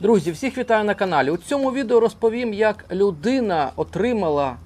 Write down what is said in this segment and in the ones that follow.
Друзі, всіх вітаю на каналі. У цьому відео розповім, як людина отримала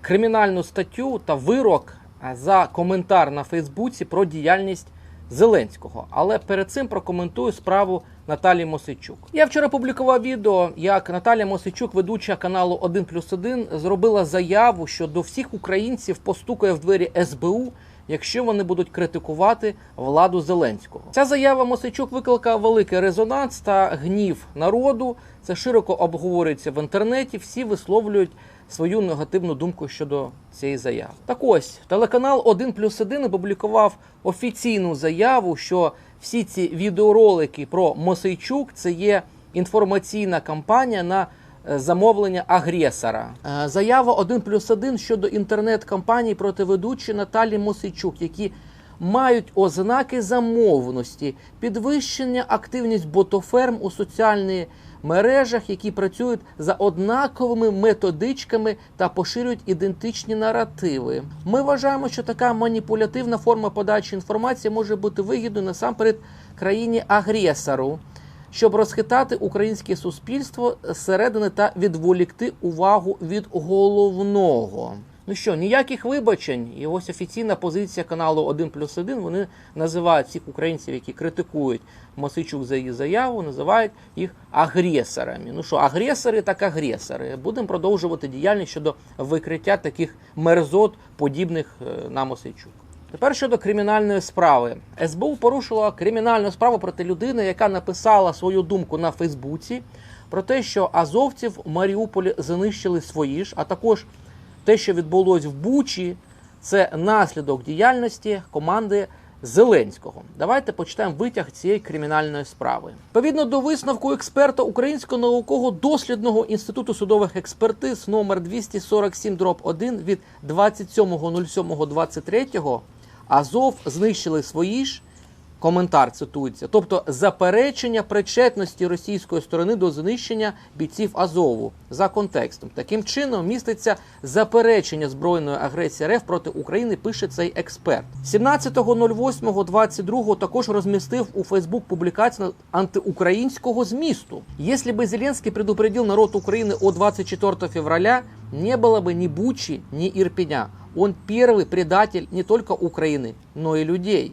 кримінальну статтю та вирок за коментар на Фейсбуці про діяльність Зеленського. Але перед цим прокоментую справу Наталії Мосичук. Я вчора публікував відео, як Наталія Мосичук, ведуча каналу 1 плюс 1, зробила заяву, що до всіх українців постукає в двері СБУ. Якщо вони будуть критикувати владу Зеленського, ця заява Мосичук викликала великий резонанс та гнів народу. Це широко обговорюється в інтернеті. Всі висловлюють свою негативну думку щодо цієї заяви. Так ось телеканал 1 плюс 1 опублікував офіційну заяву, що всі ці відеоролики про Мосейчук це є інформаційна кампанія на замовлення агресора. Е, Заява 1 плюс 1 щодо інтернет-кампаній проти ведучої Наталі Мосейчук, які мають ознаки замовності, підвищення активність ботоферм у соціальних мережах, які працюють за однаковими методичками та поширюють ідентичні наративи. Ми вважаємо, що така маніпулятивна форма подачі інформації може бути вигідною насамперед країні-агресору щоб розхитати українське суспільство зсередини та відволікти увагу від головного. Ну що, ніяких вибачень, і ось офіційна позиція каналу 1 плюс 1, вони називають всіх українців, які критикують Мосичук за її заяву, називають їх агресорами. Ну що, агресори так агресори. Будемо продовжувати діяльність щодо викриття таких мерзот, подібних е, на Мосичук. Тепер щодо кримінальної справи. СБУ порушила кримінальну справу проти людини, яка написала свою думку на Фейсбуці про те, що азовців в Маріуполі знищили свої ж, а також те, що відбулось в Бучі, це наслідок діяльності команди Зеленського. Давайте почитаємо витяг цієї кримінальної справи. Відповідно до висновку експерта Українського наукового дослідного інституту судових експертиз номер 247 1 від 27.07.23 Азов знищили свої ж. Коментар цитується, тобто заперечення причетності російської сторони до знищення бійців Азову за контекстом. Таким чином міститься заперечення збройної агресії РФ проти України. Пише цей експерт. 17.08.22 також розмістив у Фейсбук публікацію антиукраїнського змісту. Якщо би Зеленський предупредил народ України о 24 февраля, не было бы ни Бучи, ни Ирпеня. Он первый предатель не только України, но і людей.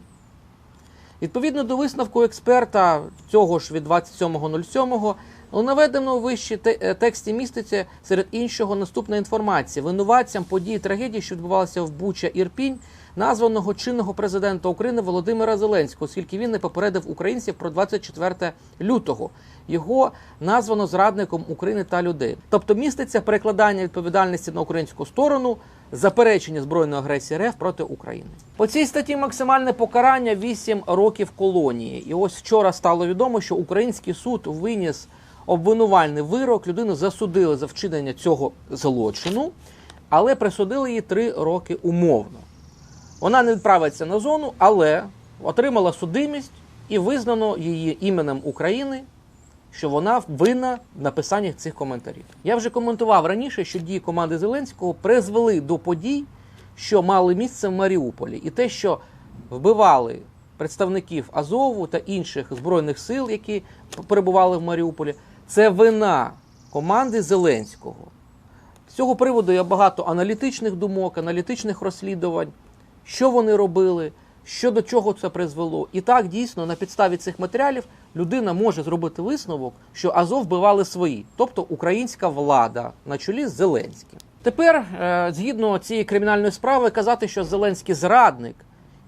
Відповідно до висновку експерта цього ж від 27.07, у наведеному вище е, тексті міститься серед іншого наступна інформація. Винуватцям подій трагедії, що відбувалися в Буча Ірпінь, названого чинного президента України Володимира Зеленського, оскільки він не попередив українців про 24 лютого. Його названо зрадником України та людей. Тобто міститься перекладання відповідальності на українську сторону, заперечення збройної агресії РФ проти України. По цій статті максимальне покарання 8 років колонії. І ось вчора стало відомо, що український суд виніс обвинувальний вирок. Людину засудили за вчинення цього злочину, але присудили їй 3 роки умовно. Вона не відправиться на зону, але отримала судимість і визнано її іменем України, що вона винна в написанні цих коментарів. Я вже коментував раніше, що дії команди Зеленського призвели до подій, що мали місце в Маріуполі, і те, що вбивали представників Азову та інших збройних сил, які перебували в Маріуполі, це вина команди Зеленського. З цього приводу є багато аналітичних думок, аналітичних розслідувань, що вони робили, що до чого це призвело. І так дійсно на підставі цих матеріалів людина може зробити висновок, що Азов вбивали свої, тобто українська влада на чолі з Зеленським. Тепер, е, згідно цієї кримінальної справи, казати, що Зеленський зрадник,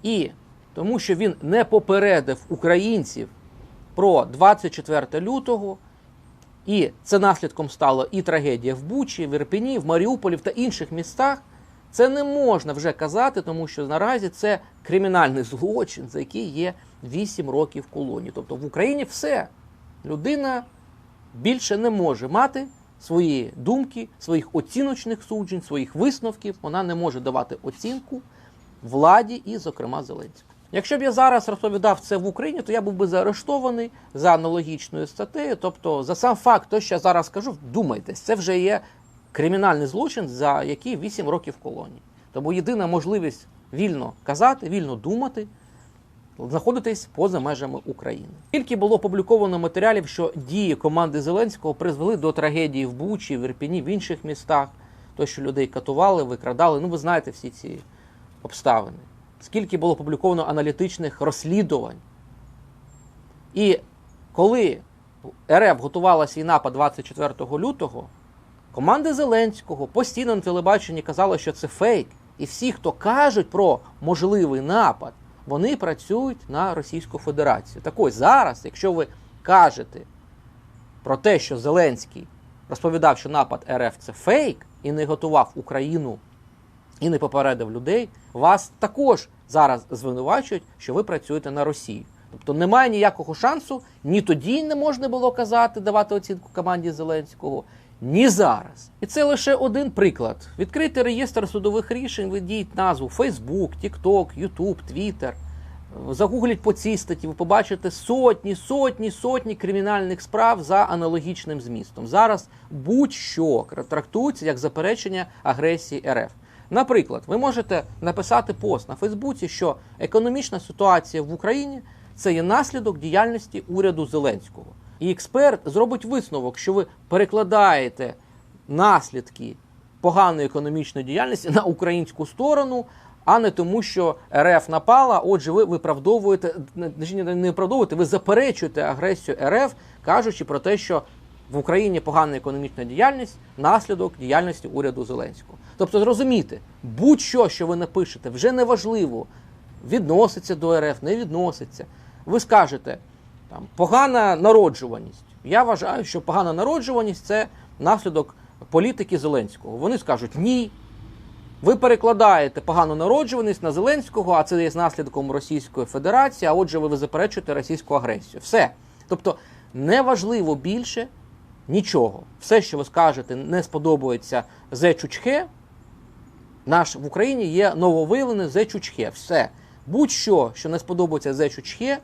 і тому, що він не попередив українців про 24 лютого. І це наслідком стало і трагедія в Бучі, в Ірпені, в Маріуполі та інших містах. Це не можна вже казати, тому що наразі це кримінальний злочин, за який є 8 років колонії. Тобто в Україні все. Людина більше не може мати свої думки, своїх оціночних суджень, своїх висновків. Вона не може давати оцінку владі і, зокрема, Зеленському. Якщо б я зараз розповідав це в Україні, то я був би заарештований за аналогічною статтею. Тобто, за сам факт, то, що я зараз кажу, вдумайтесь, це вже є кримінальний злочин, за який 8 років колонії. Тому єдина можливість вільно казати, вільно думати, знаходитесь поза межами України. Скільки було опубліковано матеріалів, що дії команди Зеленського призвели до трагедії в Бучі, в Ірпіні, в інших містах, то що людей катували, викрадали. Ну, ви знаєте всі ці обставини. Скільки було опубліковано аналітичних розслідувань. І коли РФ готувала свій напад 24 лютого, команда Зеленського постійно на телебаченні казала, що це фейк. І всі, хто кажуть про можливий напад, вони працюють на Російську Федерацію. Так ось зараз, якщо ви кажете про те, що Зеленський розповідав, що напад РФ це фейк, і не готував Україну і не попередив людей, вас також зараз звинувачують, що ви працюєте на Росію. Тобто немає ніякого шансу, ні тоді не можна було казати, давати оцінку команді Зеленського, ні зараз. І це лише один приклад. Відкрити реєстр судових рішень, введіть назву Facebook, TikTok, YouTube, Twitter. Загугліть по цій статті, ви побачите сотні, сотні, сотні кримінальних справ за аналогічним змістом. Зараз будь-що трактується як заперечення агресії РФ. Наприклад, ви можете написати пост на Фейсбуці, що економічна ситуація в Україні це є наслідок діяльності уряду Зеленського. І експерт зробить висновок, що ви перекладаєте наслідки поганої економічної діяльності на українську сторону, а не тому, що РФ напала. Отже, ви виправдовуєте не виправдовуєте, ви заперечуєте агресію РФ, кажучи про те, що в Україні погана економічна діяльність наслідок діяльності уряду Зеленського. Тобто, зрозумійте, будь-що, що ви напишете, вже не важливо, відноситься до РФ, не відноситься. Ви скажете, там погана народжуваність. Я вважаю, що погана народжуваність це наслідок політики Зеленського. Вони скажуть ні. Ви перекладаєте погану народжуваність на Зеленського, а це є наслідком Російської Федерації, а отже, ви заперечуєте російську агресію. Все. Тобто неважливо більше нічого. Все, що ви скажете, не сподобається Зе Чучхе, наш в Україні є нововиявлений Зе Чучхе. Все. Будь-що, що не сподобається Зе Чучхе,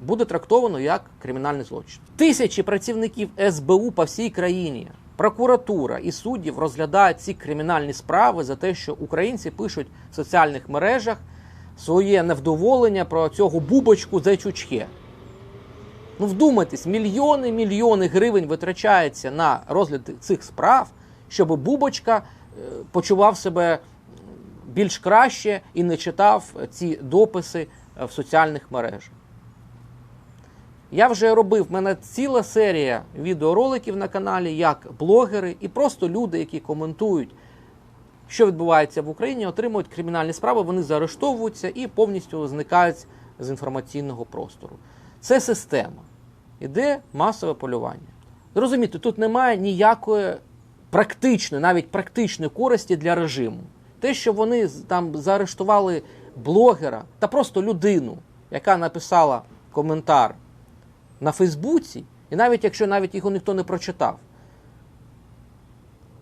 буде трактовано як кримінальний злочин. Тисячі працівників СБУ по всій країні, прокуратура і суддів розглядають ці кримінальні справи за те, що українці пишуть в соціальних мережах своє невдоволення про цього бубочку Зе Чучхе. Ну, вдумайтесь, мільйони мільйони гривень витрачається на розгляд цих справ, щоб Бубочка почував себе більш краще і не читав ці дописи в соціальних мережах. Я вже робив в мене ціла серія відеороликів на каналі, як блогери і просто люди, які коментують, що відбувається в Україні, отримують кримінальні справи, вони заарештовуються і повністю зникають з інформаційного простору. Це система. Іде масове полювання. Зрозумієте, тут немає ніякої практичної, навіть практичної користі для режиму. Те, що вони там заарештували блогера та просто людину, яка написала коментар на Фейсбуці, і навіть якщо навіть його ніхто не прочитав.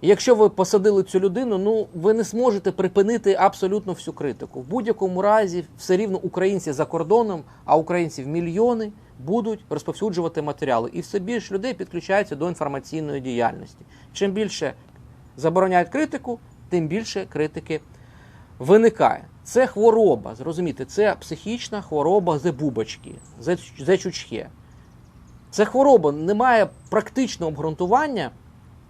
І якщо ви посадили цю людину, ну ви не зможете припинити абсолютно всю критику. В будь-якому разі, все рівно українці за кордоном, а українців мільйони будуть розповсюджувати матеріали. І все більше людей підключаються до інформаційної діяльності. Чим більше забороняють критику, тим більше критики виникає. Це хвороба, зрозумієте, це психічна хвороба зебубочки, зечучхе. Це хвороба, немає практичного обґрунтування,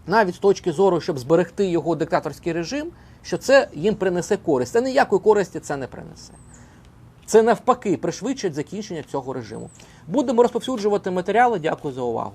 навіть з точки зору, щоб зберегти його диктаторський режим, що це їм принесе користь. Це ніякої користі це не принесе. Це навпаки пришвидшить закінчення цього режиму. Будемо розповсюджувати матеріали. Дякую за увагу.